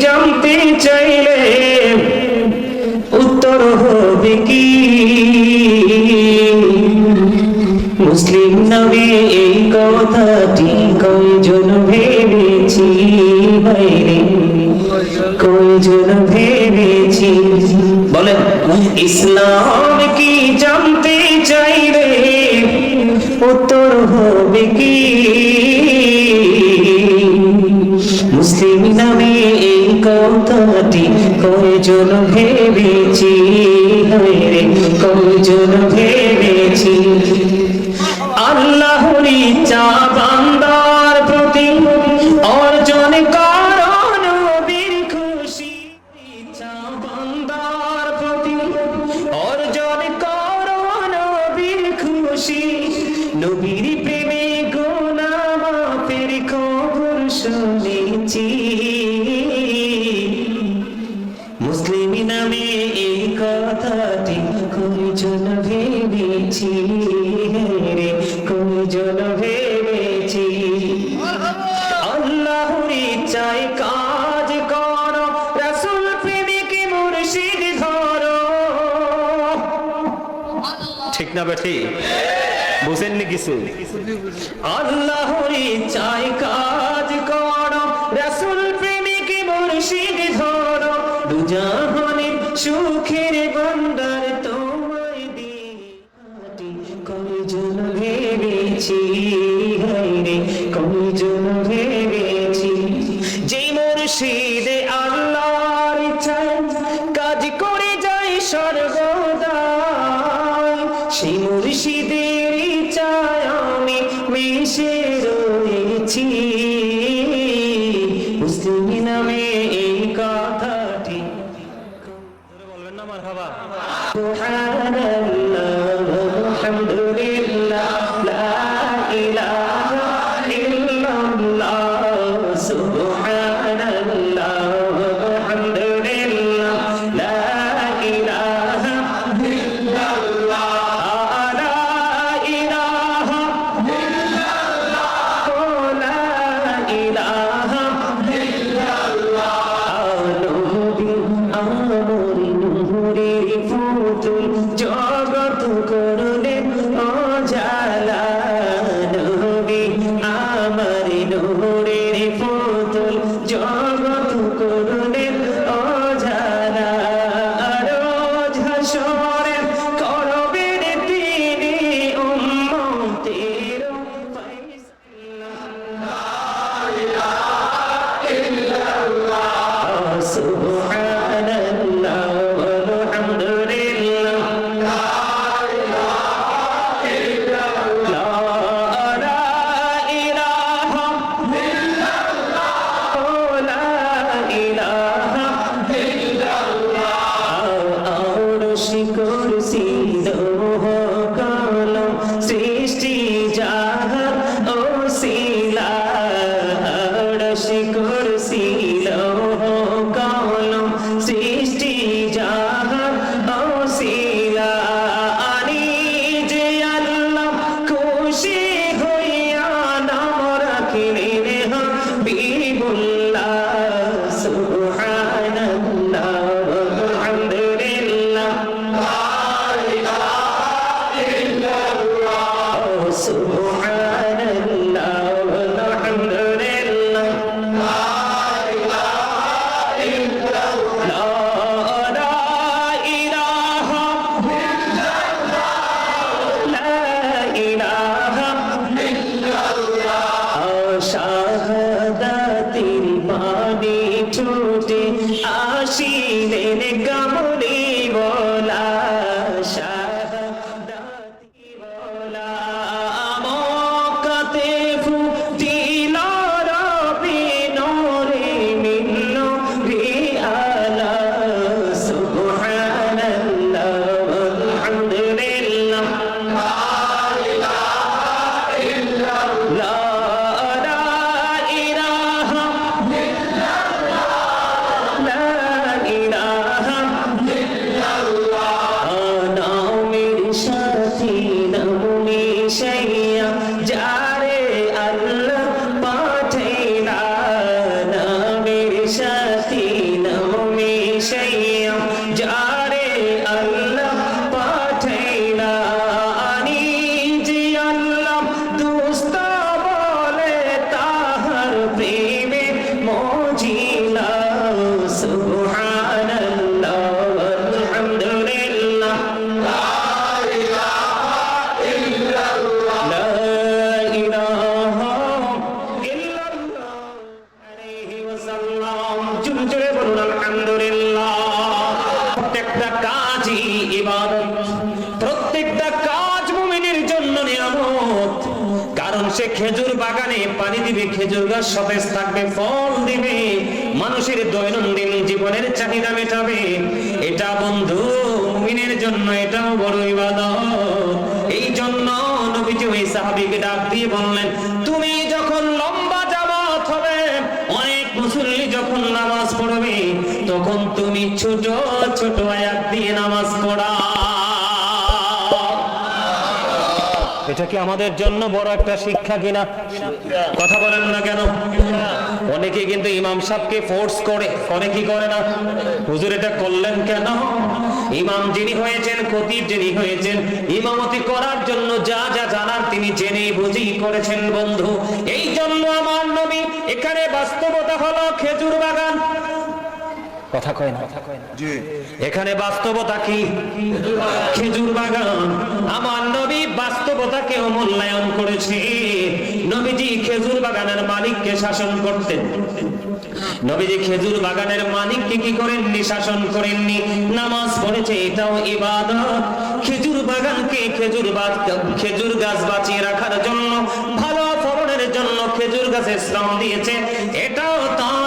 জানতে চাইলে উত্তর হবে কি? মুসলিম নবী এই কথাটি কয়জন ভেবেছি বাইরে কয়জন ভেবেছি? বলে ইসলাম কি জানতে চাইলে উত্তর হবে কি? মাটি কয়জন ভেবেছি? হয়ে কয়জন ভেবেছি? আল্লাহরি চাবান ঠিক না বেঠি? বুঝেননি কিছু? আল্লাহ চাই কাজ কর, রসুল প্রেমিক মুর্শিদ ধর দুজাহানের সুখের গো முஸ்லிமினமே Shah. আলহামদুলিল্লাহ। প্রত্যেকটা কাজই ইবাদত। প্রত্যেকটা কাজ মুমিনের জন্য নিয়ামত। কারণ সে খেজুর বাগানে পানি দিবে, খেজুর গাছ সতেজ থাকবে, ফল দিবে। মানুষের দৈনন্দিন জীবনের চাহিদা মেটাবে। এটা বন্ধু, মুমিনের জন্য এটাও বড় ইবাদত। এই জন্য নবীজি ওই সাহাবীকে ডাক দিয়ে বললেন, তুমি যখন তুমি ছোট ছোট আয়াত দিয়ে নামাজ পড়া। এটা কি আমাদের জন্য বড় একটা শিক্ষা কিনা? কথা বলেন না কেন? অনেকে কিন্তু ইমাম সাহেবকে ফোর্স করে। করে কি করে না? হুজুর, এটা করলেন কেন? ইমাম যিনি হয়েছেন, খতিব যিনি হয়েছেন, ইমামতি করার জন্য যা যা জানার তিনি জেনেই বুঝি করেছেন বন্ধু। এই জন্য আমার নবী, এখানে বাস্তবতা হলো খেজুর বাগান। কথা কয় না। এখানে বাস্তবতা কি? খেজুর বাগান। আমার নবী বাস্তবতাকেও মূল্যায়ন করেছে। নবীজি খেজুর বাগানের মালিককে শাসন করতেন। নবীজি খেজুর বাগানের মালিককে কি করেননি? শাসন করেননি। নামাজ পড়েছে এটাও ইবাদত। খেজুর বাগানকে খেজুর খেজুর গাছ বাঁচিয়ে রাখার জন্য ভালো ফলনের জন্য খেজুর গাছে শ্রম দিয়েছে। এটাও তার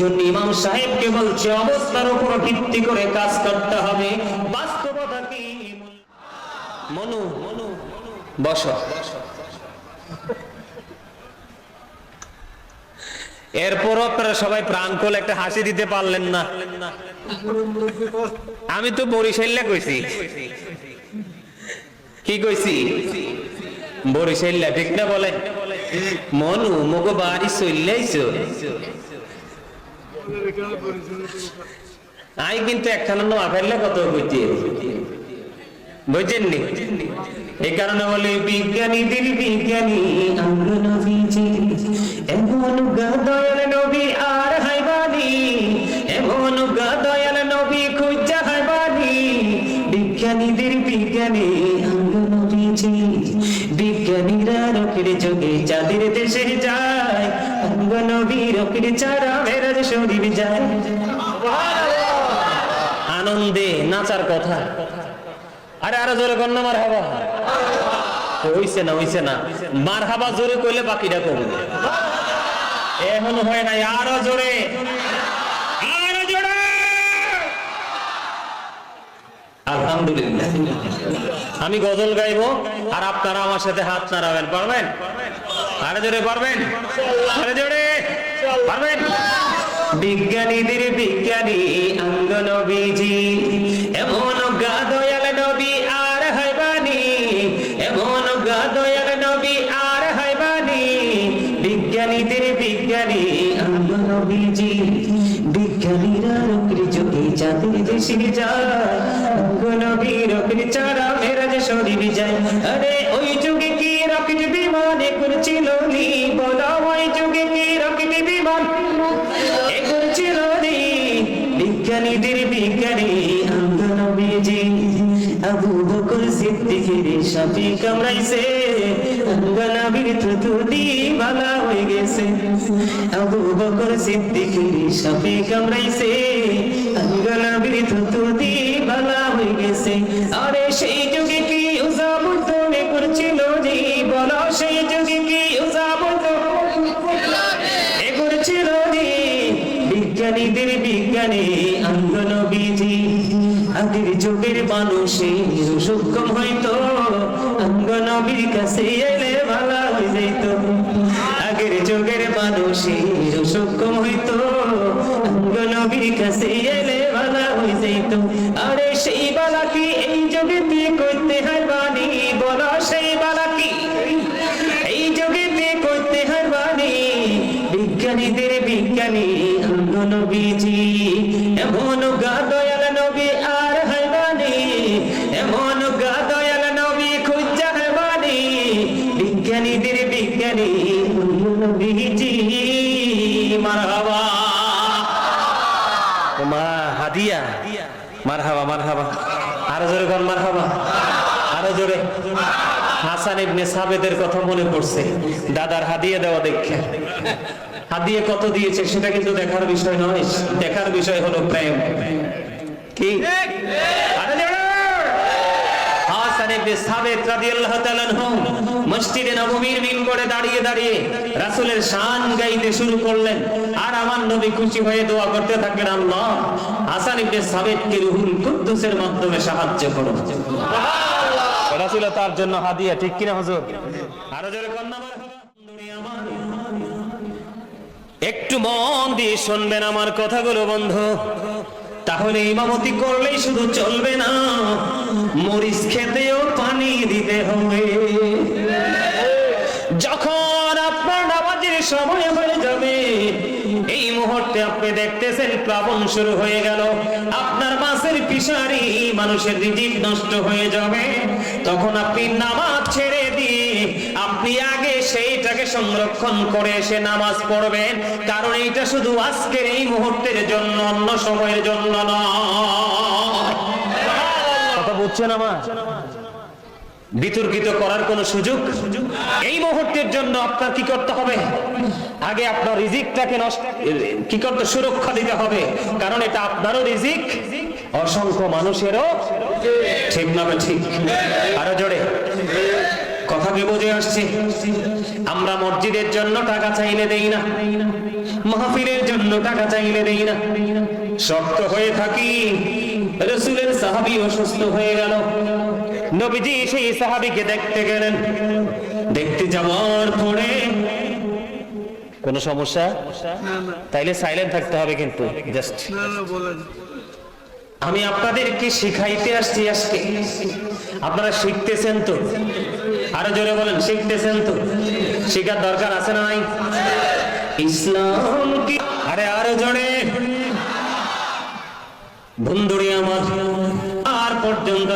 জন্য ইমাম সাহেবকে বলছে, অবস্থার উপর ভিত্তি করে কাজ করতে হবে। বাস্তবতা কি? মনু মনু বস। এরপর আপনারা সবাই প্রাণ একটা হাসি দিতে পারলেন না। আমি তো বরিশাল্লা কইছি। কি কইছি? বরিশাল্লা ঠিক না বলে। মনু, মগো বাড়ি চললেইছো আই কিন্তু একখানা নোয়া ফেললে কত বুঝেননি? এই কারণে বলে, বিজ্ঞানী এমন নবী আর হাইবানি, এমন নবী খুঁজা হাইবানি বিজ্ঞানীদের বিজ্ঞানী, আমরা বিজ্ঞানীরা রকের যোগে চাঁদের দেশে যায়। নবী রকের চারা মেরাজ যায়। আনন্দে নাচার কথা। আরে আরও জোরে হইছে না হইছে না। জোরে কইলে বাকিটা হয় না আরও জোরে। আলহামদুলিল্লাহ। আমি গজল গাইবো আর আপনারা আমার সাথে হাত নাড়াবেন, পারবেন? আরে জোরে, পারবেন? আরে জোরে। বিজ্ঞানীদের বিজ্ঞানী অঙ্গ নবীজি, এমন গা দয়াল নবী আর হাইবানি এমন গা দয়াল নবী আর হাইবানি বিজ্ঞানীদের বিজ্ঞানী অঙ্গ নবীজি, বিজ্ঞানীরা রকরি যোগে চাঁদের দেশে যায় অঙ্গ নবী রকরি চারা মেরাজ শরীর যায়। আরে ওই নি? বলো যুগে কি বিমান? নি? বিজ্ঞানীদের বিজ্ঞানী অঙ্গ নবীজি আবু বকর সিদ্দিকের থুতুটি ভালা হয়ে গেছে। আবু বকর সিদ্দিকের থুতুটি ভালা হয়ে গেছে। আরে সেই বিজ্ঞানীদের বিজ্ঞানী অঙ্গ নবীজি আগের যুগের মানুষের সক্ষম হইতো এলে হয়ে আগের যুগের হইতো এলে হয়ে আরে সেই এই যুগে বিয়ে করতে হয় বাণী, বলো সেই বালা কি এই যুগে বিয়ে করতে হয় বাণী। বিজ্ঞানীদের বিজ্ঞানী অঙ্গ নবীজি, এমন গা দয়াল নবী আর হাইবানি এমন গা দয়াল নবী খুঁজা হাইবানি বিজ্ঞানীদের বিজ্ঞানী নবীজি, মারহাবা। মা হাদিয়া, মারহাবা মারহাবা। আরও জোরে কর মারহাবা। আরও জোরে। হাসান ইবনে সাবেদের কথা মনে পড়ছে। দাদার দেওয়া দেখে। কত দিয়েছে সেটা কিন্তু দেখার বিষয় নয়। দেখার বিষয় হলো প্রেম। কি? শান শুরু করলেন। আর আমার নবী খুশি হয়ে দোয়া করতে থাকলেন আল্লাহ, হাসান ইবনে সাবেতকে রুহুল কুদ্দুসের মাধ্যমে সাহায্য করো। ছিল তার জন্য হাদিয়া, ঠিক কিনা হুজুর? আরও একটু মন দিয়ে শুনবেন আমার কথাগুলো, বন্ধু। তাহলে ইমামতি করলেই শুধু চলবে না। মরিচ খেতেও পানি দিতে হবে। যখন আপনার নামাজের সময় হয়ে যাবে মুহূর্তে আপনি দেখতেছেন প্লাবন শুরু হয়ে গেল। আপনার মাসের পিসারি মানুষের রিজিক নষ্ট হয়ে যাবে। তখন আপনি নামাজ ছেড়ে দিয়ে আপনি আগে সেইটাকে সংরক্ষণ করে এসে নামাজ পড়বেন। কারণ এইটা শুধু আজকের এই মুহূর্তের জন্য, অন্য সময়ের জন্য নয়। কথা বুঝছেন আমার? বিতর্কিত করার কোন সুযোগ? এই মুহূর্তের জন্য আপনার কি করতে হবে? আগে আপনার রিজিকটাকে নষ্ট, কি করতে, সুরক্ষা দিতে হবে। কারণ এটা আপনারও রিজিক, অসংখ্য মানুষেরও ঠিক নামে ঠিক? আরও জোরে। কথা কি বুঝে আসছে। আমরা মসজিদের জন্য টাকা চাইলে দেই না। মাহফিলের জন্য টাকা চাইলে দেই না। শক্ত হয়ে থাকি। রসুলের সাহাবি অসুস্থ হয়ে গেল। নবীজি সেই সাহাবিকে দেখতে গেলেন। দেখতে যাওয়ার পরে কোন সমস্যা? তাইলে সাইলেন্ট থাকতে হবে কিন্তু জাস্ট আমি আপনাদেরকে শিখাইতে আসছি আজকে। আপনারা শিখতেছেন তো? আরও জোরে বলেন শিখতেছেন তো? শিখার দরকার আছে না নাই? ইসলাম কি? আরে আরও জোরে। বন্ধুরে আমার আর পর্যন্ত